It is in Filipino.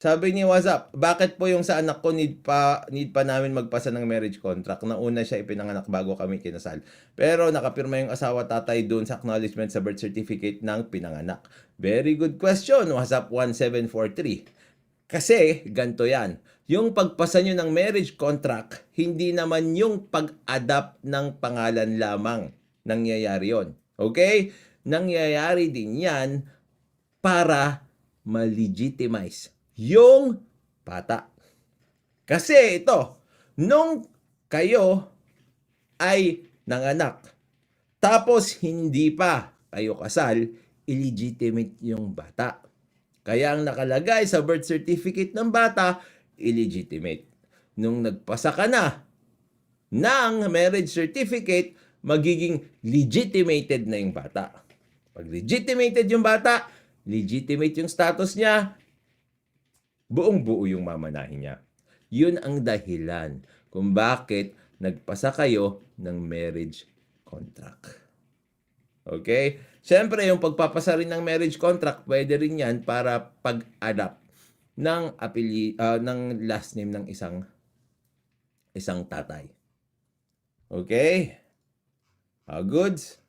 Sabi ni what's up? Bakit po yung sa anak ko need pa need pa namin magpasa ng marriage contract? Nauna siya ipinanganak bago kami kinasal. Pero nakapirma yung asawa tatay doon sa acknowledgement sa birth certificate ng pinanganak. Very good question. What's up 1743? Kasi ganto yan. Yung pagpasa nyo ng marriage contract, hindi naman yung pag-adapt ng pangalan lamang nangyayari yon. Okay? Nangyayari din yan para ma-legitimize yung bata. Kasi ito, nung kayo ay nanganak, tapos hindi pa kayo kasal, illegitimate yung bata. Kaya ang nakalagay sa birth certificate ng bata, illegitimate. Nung nagpasa ka na ng marriage certificate, magiging legitimated na yung bata. Pag legitimated yung bata, legitimate yung status niya, buong buo yung mamanahin niya. Yun ang dahilan kung bakit nagpasa kayo ng marriage contract. Okay? Siyempre, yung pagpapasa rin ng marriage contract, pwede rin yan para pag-adapt ng apeli ah, ng last name ng isang isang tatay. Okay? Ah, goods?